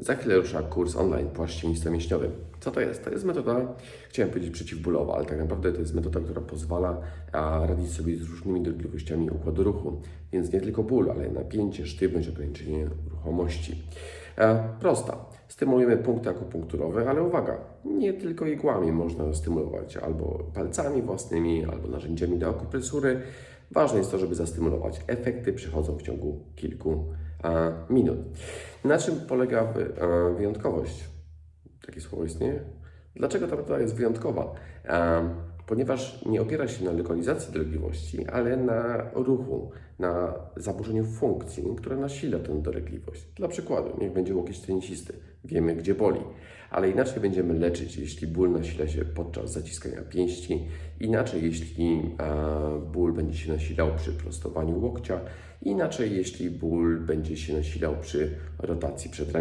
Za chwilę rusza kurs online płaszcz cieniste mięśniowy. Co to jest? To jest metoda, chciałem powiedzieć przeciwbólowa, ale tak naprawdę to jest metoda, która pozwala radzić sobie z różnymi dolegliwościami układu ruchu. Więc nie tylko ból, ale napięcie, sztywność, ograniczenie ruchomości. E, prosta. Stymulujemy punkty akupunkturowe, ale uwaga, nie tylko igłami można stymulować, albo palcami własnymi, albo narzędziami do akupresury. Ważne jest to, żeby zastymulować. Efekty przychodzą w ciągu kilku minut. Na czym polega e, wyjątkowość? Takie słowo istnieje? Dlaczego ta metoda jest wyjątkowa? E, ponieważ nie opiera się na lokalizacji dolegliwości, ale na ruchu, na zaburzeniu funkcji, które nasila tę dolegliwość. Dla przykładu, niech będzie łokieć tenisisty. Wiemy, gdzie boli, ale inaczej będziemy leczyć, jeśli ból nasila się podczas zaciskania pięści, inaczej, jeśli e, ból będzie się nasilał przy prostowaniu łokcia, inaczej, jeśli ból będzie się nasilał przy rotacji przedramienia.